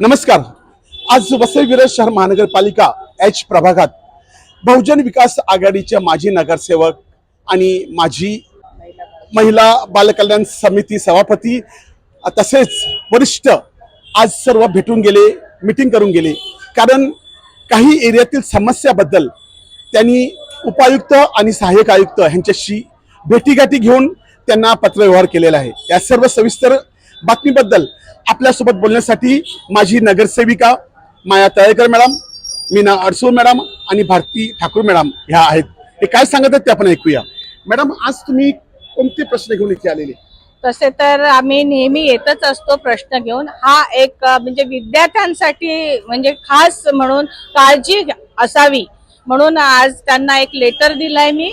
नमस्कार. आज वसईविरज शहर महानगरपालिका एच प्रभागात बहुजन विकास आघाडीच्या माजी नगरसेवक आणि माजी महिला बालकल्याण समिती सभापती तसेच वरिष्ठ आज सर्व भेटून गेले मिटिंग करून गेले. कारण काही एरियातील समस्याबद्दल त्यांनी उपायुक्त आणि सहाय्यक आयुक्त यांच्याशी भेटीगाठी घेऊन त्यांना पत्रव्यवहार केलेला आहे. या सर्व सविस्तर बातमीबद्दल आपल्यासोबत बोलण्यासाठी माझी नगरसेविका माया तळेकर मॅडम मीना अडसूळ मॅडम आणि भारती ठाकूर मॅडम ह्या आहेत. हे काय सांगत आहेत ते आपण ऐकूया. मॅडम आज तुम्ही कोणते प्रश्न घेऊन इथे आलेले? तसे तर आम्ही नेहमी येतच असतो प्रश्न घेऊन. हा एक म्हणजे विद्यार्थ्यांसाठी म्हणजे खास म्हणून काळजी असावी. म्हणून आज त्यांना एक लेटर दिलाय मी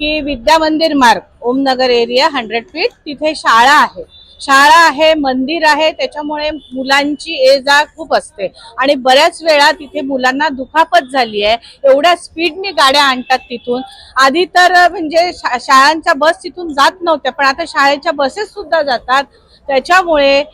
की विद्या मंदिर मार्ग ओमनगर एरिया हंड्रेड फीट तिथे शाळा आहे. शाळा आहे मंदिर आहे त्याच्यामुळे मुलांची ये जा खूप असते. आणि बऱ्याच वेळा तिथे मुलांना दुखापत झाली आहे. एवढ्या स्पीडने गाड्या आणतात तिथून. आधी तर म्हणजे शा- शाळांच्या बस तिथून जात नव्हत्या पण आता शाळेच्या बसेस सुद्धा जातात. त्याच्यामुळे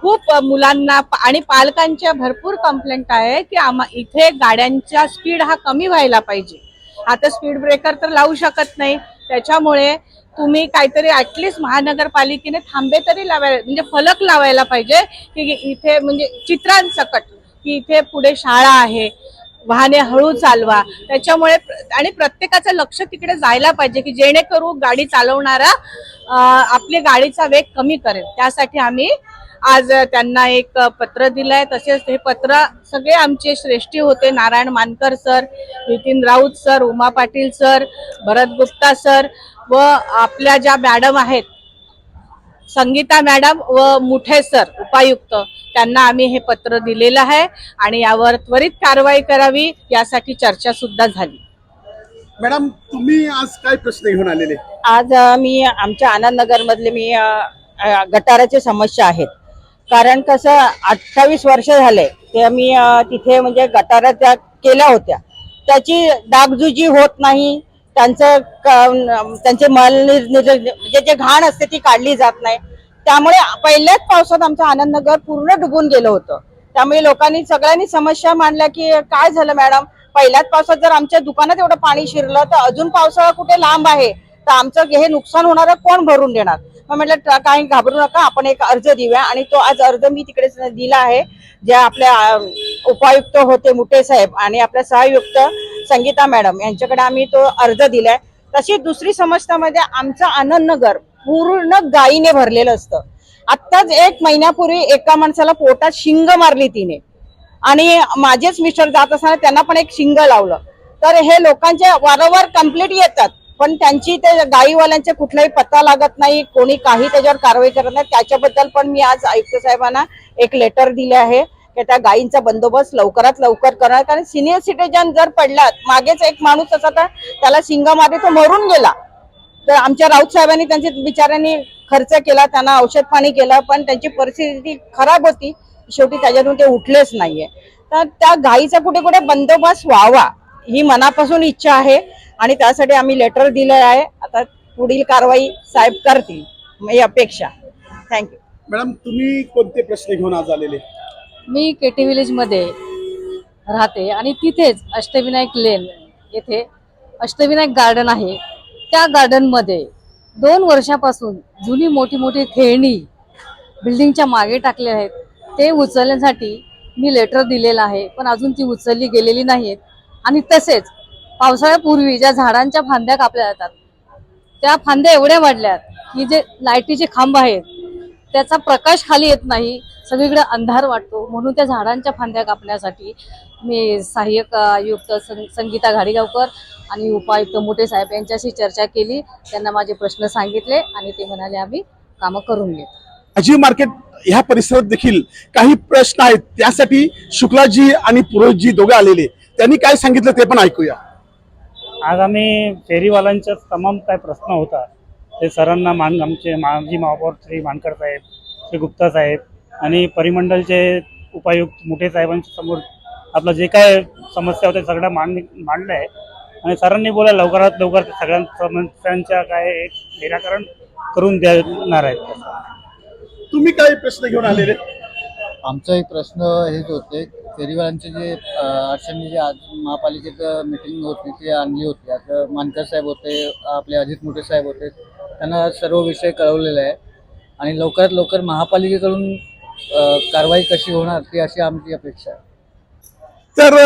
खूप मुलांना आणि पालकांच्या भरपूर कंप्लेंट आहे की आम्हा इथे गाड्यांचा स्पीड हा कमी व्हायला पाहिजे. आता स्पीड ब्रेकर तर लावू शकत नाही. त्याच्यामुळे तुम्ही काहीतरी ऍटलिस्ट महानगरपालिकेने थांबे तरी लावायला म्हणजे फलक लावायला पाहिजे की इथे म्हणजे चित्रांसकट की इथे पुढे शाळा आहे वाहने हळू चालवा. त्याच्यामुळे आणि प्रत्येकाचं लक्ष तिकडे जायला पाहिजे की जेणेकरून गाडी चालवणारा आपली गाडीचा वेग कमी करेल. त्यासाठी आम्ही आज त्यांना एक पत्र दिलंय. तसेच हे पत्र सगळे आमचे श्रेष्ठी होते. Narayan Mankar sir Nitin Raut sir Uma Patil sir Bharat Gupta sir व आपल्या ज्या मॅडम आहेत संगीता मॅडम व मुठे सर उपायुक्त त्यांना आम्ही हे पत्र दिलेलं आहे आणि यावर त्वरित कारवाई करावी यासाठी चर्चा सुद्धा झाली. मॅडम तुम्ही आज काय प्रश्न घेऊन आलेले? आज अ, मी आमच्या आनंदनगर मधले मी अ, अ, गटाराची समस्या आहेत. कारण कसं अठ्ठावीस वर्ष झाले ते मी अ, तिथे म्हणजे गटारा त्या केल्या होत्या त्याची डागजुजी होत नाही. त्यांचं त्यांचे मल म्हणजे जे घाण असते ती काढली जात नाही. त्यामुळे पहिल्याच पावसात आमचं आनंदनगर पूर्ण डुबून गेलं होतं. त्यामुळे लोकांनी सगळ्यांनी समस्या मांडल्या की काय झालं मॅडम? पहिल्याच पावसात जर आमच्या दुकानात एवढं पाणी शिरलं तर अजून पावसाळा कुठे लांब आहे? तर आमचं हे नुकसान होणार कोण भरून देणार? मग म्हटलं "ट- काही घाबरू नका आपण एक अर्ज देऊया. आणि तो आज अर्ज मी तिकडे दिला आहे जे आपल्या उपायुक्त होते मुठे साहेब आणि आपल्या सहायुक्त संगीता मॅडम यांच्याकडे आम्ही तो अर्ज दिलाय. तशी दुसरी समस्यामध्ये आमचं आनंदनगर पूर्ण गायीने भरलेलं असतं. आत्ताच एक महिन्यापूर्वी एका माणसाला पोटात शिंग मारली तिने. आणि माझेच मिस्टर जात असताना त्यांना पण एक शिंग लावलं. तर हे लोकांचे वारंवार कंप्लीट येतात. पण त्यांची ते गाईवाल्यांचे कुठलाही पत्ता लागत नाही कोणी काही त्याच्यावर कारवाई करत नाही. त्याच्याबद्दल पण मी आज आयुक्त साहेबांना एक लेटर दिले आहे की त्या गायींचा बंदोबस्त लवकरात लवकर करणार. कारण सिनियर सिटीजन जर पडलात मागेच एक माणूस असा तर त्याला शिंग तो मरून गेला. तर आमच्या राऊत साहेबांनी त्यांच्या बिचाऱ्यांनी खर्च केला त्यांना औषध पाणी केलं पण त्यांची परिस्थिती खराब होती. शेवटी त्याच्यातून ते उठलेच नाहीये. तर त्या गायीचा कुठे कुठे बंदोबस्त व्हावा ही मनापासून इच्छा आहे. आणि त्यासाठी आम्ही लेटर दिलं आहे. आता पुढील कारवाई साहेब करतील ही अपेक्षा. थँक्यू मॅडम तुम्ही कोणते प्रश्न घेऊन आज आलेले? मी केटी विलेजमध्ये राहते आणि तिथेच अष्टविनायक लेन येथे अष्टविनायक गार्डन आहे. त्या गार्डनमध्ये दोन वर्षापासून जुनी मोठी मोठी खेळणी बिल्डिंगच्या मागे टाकले आहेत. ते उचलण्यासाठी मी लेटर दिलेलं आहे पण अजून ती उचलली गेलेली नाहीत आणि तसेच पावसाळ्यापूर्वी ज्या झाडांच्या फांद्या कापल्या जातात त्या फांद्या एवढ्या वाढल्यात की जे लाईटीचे खांब आहेत त्याचा प्रकाश खाली येत नाही सगळीकडे अंधार वाटतो. म्हणून त्या झाडांच्या फांद्या कापण्यासाठी मी सहाय्यक आयुक्त सं- संगीता घाडीगावकर आणि उपायुक्त मोठे साहेब यांच्याशी चर्चा केली. त्यांना माझे प्रश्न सांगितले आणि ते म्हणाले आम्ही कामं करून घेत अजीव मार्केट ह्या परिसरात देखील काही प्रश्न आहेत. त्यासाठी शुक्लाजी आणि पुरोहितजी दोघे आलेले. त्यांनी काय सांगितलं ते पण ऐकूया. आज आम्ही फेरीवाल्यांचा तमाम काय प्रश्न होता ते सरांना मान आमचे माजी महापौर श्री मानकर साहेब श्री गुप्ता साहेब आणि परिमंडलचे उपायुक्त मोठे साहेबांच्या समोर आपलं जे काय समस्या होत्या सगळ्या मांड मांडल्या आहे आणि सरांनी बोला लवकरात लवकर त्या सगळ्या समस्यांच्या काय एक निराकरण करून देणार आहेत. तुम्ही काय प्रश्न घेऊन आलेले? आमचा एक प्रश्न हेच होते फेरीवाल्यांचे जे अडचणी जे आज महापालिकेत मीटिंग होती ती आणली होती. आता मानकर साहेब होते आपले अजित मोठे साहेब होते त्यांना सर्व विषय कळवलेला आहे आणि लवकरात लवकर महापालिकेकडून कारवाई कशी होणार ती अशी आमची अपेक्षा आहे. तर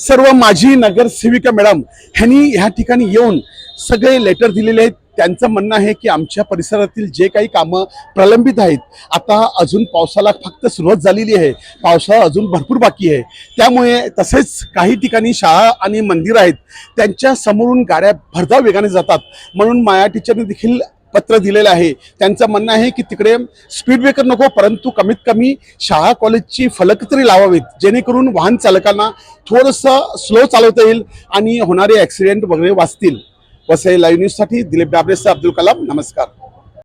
सर्व माझी नगरसेविका मॅडम ह्यांनी ह्या ठिकाणी येऊन सगळे लेटर दिलेले आहेत. त्यांचं म्हणणं आहे की आमच्या परिसरातील जे काही कामं प्रलंबित आहेत आता अजून पावसाला फक्त सुरुवात झालेली आहे. पावसाळा अजून भरपूर बाकी आहे. त्यामुळे तसेच काही ठिकाणी शाळा आणि मंदिर आहेत त्यांच्या समोरून गाड्या भरधाव वेगाने जातात. म्हणून माया टीचरने देखील पत्र दिलेलं आहे. त्यांचं म्हणणं आहे की तिकडे स्पीड ब्रेकर नको परंतु कमीत कमी शाळा कॉलेजची फलक तरी लावावीत. जेणेकरून वाहन चालकांना थोडंसं स्लो चालवता येईल आणि होणारे ॲक्सिडेंट वगैरे वाचतील. वसई लाईव्ह न्यूजसाठी दिलीप डाबरेसह अब्दुल कलाम. नमस्कार.